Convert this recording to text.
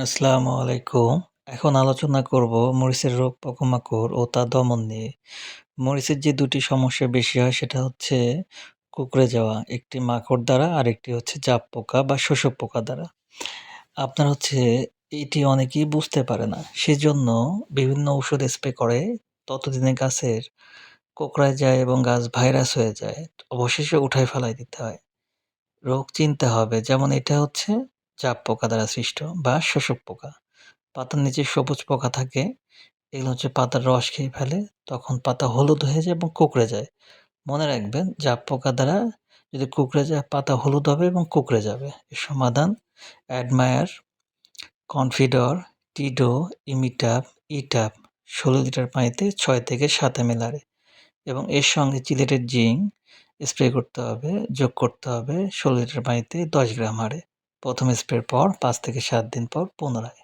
আসসালামু আলাইকুম। এখন আলোচনা করব মরিচের রোগ পোকামাকড় ও তা দমন নিয়ে। মরিচের যে দুটি সমস্যা বেশি হয় সেটা হচ্ছে কুঁকড়ে যাওয়া, একটি মাকড় দ্বারা আরেকটি হচ্ছে জাপ পোকা বা শোষক পোকা দ্বারা। আপনার হচ্ছে এটি অনেকেই বুঝতে পারে না। সেজন্য বিভিন্ন ঔষধ স্প্রে করে ততদিনে গাছের কোঁকড়ায় যায় এবং গাছ ভাইরাস হয়ে যায়। অবশেষে উঠায় ফেলায় দিতে হয়। রোগ চিনতে হবে যেমন এটা হচ্ছে চাপ পোকা দ্বারা সৃষ্ট বা শোষক পোকা। পাতার নিচে সবুজ পোকা থাকে, এগুলো হচ্ছে পাতার রস খেয়ে ফেলে, তখন পাতা হলুদ হয়ে যায় এবং কুকড়ে যায়। মনে রাখবেন জাপ পোকা দ্বারা যদি কুকড়ে যায়, পাতা হলুদ হবে এবং কুকড়ে যাবে। এর সমাধান, অ্যাডমায়ার, কনফিডর, টিডো, ইমিটাপ, ইটাপ, ষোলো লিটার পানিতে ছয় থেকে সাত এম এবং এর সঙ্গে চিলেটের জিঙ্ক স্প্রে করতে হবে, যোগ করতে হবে ষোলো লিটার পানিতে দশ গ্রাম হারে প্রথম স্প্রের পর পাঁচ থেকে সাত দিন পর পুনরায়।